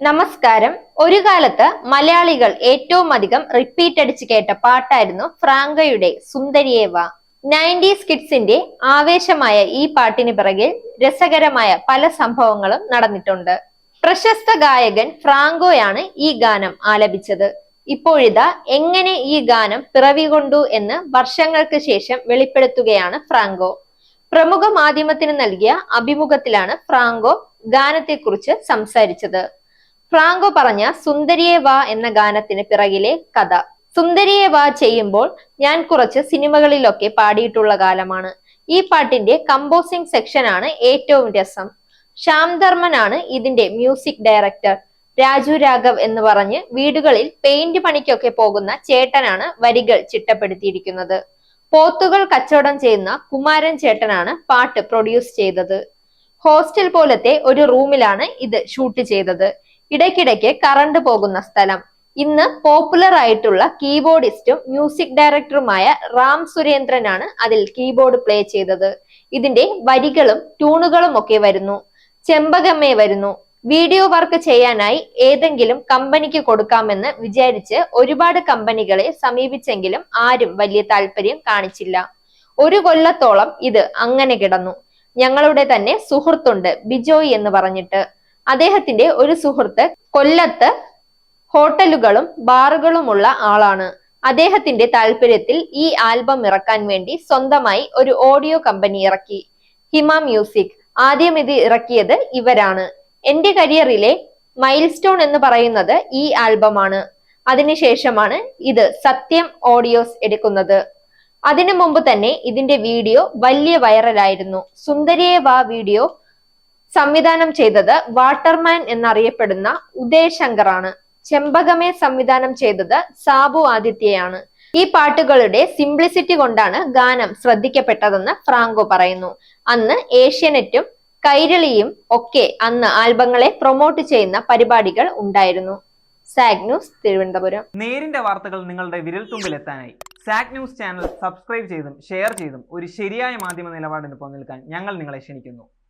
നമസ്കാരം. ഒരു കാലത്ത് മലയാളികൾ ഏറ്റവും അധികം റിപ്പീറ്റ് അടിച്ച് കേട്ട പാട്ടായിരുന്നു ഫ്രാങ്കയുടെ സുന്ദരിയേവ നയന്റീസ് കിഡ്സിന്റെ ആവേശമായ ഈ പാട്ടിന് പിറകിൽ രസകരമായ പല സംഭവങ്ങളും നടന്നിട്ടുണ്ട്. പ്രശസ്ത ഗായകൻ ഫ്രാങ്കോയാണ് ഈ ഗാനം ആലപിച്ചത്. ഇപ്പോഴിതാ എങ്ങനെ ഈ ഗാനം പിറവികൊണ്ടു എന്ന് വർഷങ്ങൾക്ക് ശേഷം വെളിപ്പെടുത്തുകയാണ് ഫ്രാങ്കോ. പ്രമുഖ മാധ്യമത്തിന് നൽകിയ അഭിമുഖത്തിലാണ് ഫ്രാങ്കോ ഗാനത്തെക്കുറിച്ച് സംസാരിച്ചത്. ഫ്രാങ്കോ പറഞ്ഞ സുന്ദരിയെ വാ എന്ന ഗാനത്തിന് പിറകിലെ കഥ. സുന്ദരിയെ വാ ചെയ്യുമ്പോൾ ഞാൻ കുറച്ച് സിനിമകളിലൊക്കെ പാടിയിട്ടുള്ള കാലമാണ്. ഈ പാട്ടിന്റെ കമ്പോസിംഗ് സെക്ഷനാണ് ഏറ്റവും രസം. ശ്യാം ധർമ്മനാണ് ഇതിന്റെ മ്യൂസിക് ഡയറക്ടർ രാജു രാഘവ് എന്ന് പറഞ്ഞ് വീടുകളിൽ പെയിന്റ് പണിക്കൊക്കെ പോകുന്ന ചേട്ടനാണ് വരികൾ ചിട്ടപ്പെടുത്തിയിരിക്കുന്നത്. പോത്തുകൾ കച്ചവടം ചെയ്യുന്ന കുമാരൻ ചേട്ടനാണ് പാട്ട് പ്രൊഡ്യൂസ് ചെയ്തത്. ഹോസ്റ്റൽ പോലത്തെ ഒരു റൂമിലാണ് ഇത് ഷൂട്ട് ചെയ്തത്. ഇടയ്ക്കിടയ്ക്ക് കറണ്ട് പോകുന്ന സ്ഥലം. ഇന്ന് പോപ്പുലർ ആയിട്ടുള്ള കീബോർഡിസ്റ്റും മ്യൂസിക് ഡയറക്ടറുമായ റാം സുരേന്ദ്രനാണ് അതിൽ കീബോർഡ് പ്ലേ ചെയ്തത്. ഇതിന്റെ വരികളും ട്യൂണുകളും ഒക്കെ വരുന്നു. ചെമ്പകമ്മേ വരുന്നു. വീഡിയോ വർക്ക് ചെയ്യാനായി ഏതെങ്കിലും കമ്പനിക്ക് കൊടുക്കാമെന്ന് വിചാരിച്ച് ഒരുപാട് കമ്പനികളെ സമീപിച്ചെങ്കിലും ആരും വലിയ താല്പര്യം കാണിച്ചില്ല. ഒരു കൊല്ലത്തോളം ഇത് അങ്ങനെ കിടന്നു. ഞങ്ങളുടെ തന്നെ സുഹൃത്തുണ്ട് ബിജോയ് എന്ന് പറഞ്ഞിട്ട്. അദ്ദേഹത്തിന്റെ ഒരു സുഹൃത്ത് കൊല്ലത്ത് ഹോട്ടലുകളും ബാറുകളുമുള്ള ആളാണ്. അദ്ദേഹത്തിന്റെ താല്പര്യത്തിൽ ഈ ആൽബം ഇറക്കാൻ വേണ്ടി സ്വന്തമായി ഒരു ഓഡിയോ കമ്പനി ഇറക്കി. ഹിമ മ്യൂസിക്. ആദ്യം ഇത് ഇറക്കിയത് ഇവരാണ്. എന്റെ കരിയറിലെ മൈൽ സ്റ്റോൺ എന്ന് പറയുന്നത് ഈ ആൽബമാണ്. അതിനുശേഷമാണ് ഇത് സത്യം ഓഡിയോസ് എടുക്കുന്നത്. അതിനു മുമ്പ് തന്നെ ഇതിന്റെ വീഡിയോ വലിയ വൈറലായിരുന്നു സുന്ദരിയെ വാ വീഡിയോ സംവിധാനം ചെയ്തത് വാട്ടർമാൻ എന്നറിയപ്പെടുന്ന ഉദയ് ശങ്കർ ആണ് ചെമ്പകമേ സംവിധാനം ചെയ്തത് സാബു ആദിത്യയാണ്. ഈ പാട്ടുകളുടെ സിംപ്ലിസിറ്റി കൊണ്ടാണ് ഗാനം ശ്രദ്ധിക്കപ്പെട്ടതെന്ന് ഫ്രാങ്കോ പറയുന്നു. അന്ന് ഏഷ്യനെറ്റും കൈരളിയും ഒക്കെ അന്ന് ആൽബങ്ങളെ പ്രൊമോട്ട് ചെയ്യുന്ന പരിപാടികൾ ഉണ്ടായിരുന്നു. സാഗ് ന്യൂസ് തിരുവനന്തപുരം. നേരിന്റെ വാർത്തകൾ നിങ്ങളുടെ വിരൽത്തുമ്പിൽ എത്താനായി സാഗ് ന്യൂസ് ചാനൽ സബ്സ്ക്രൈബ് ചെയ്തും ഷെയർ ചെയ്തും ഒരു ശരിയായ മാധ്യമ നിലപാടിന് പോകാൻ ഞങ്ങൾ നിങ്ങളെ ക്ഷണിക്കുന്നു.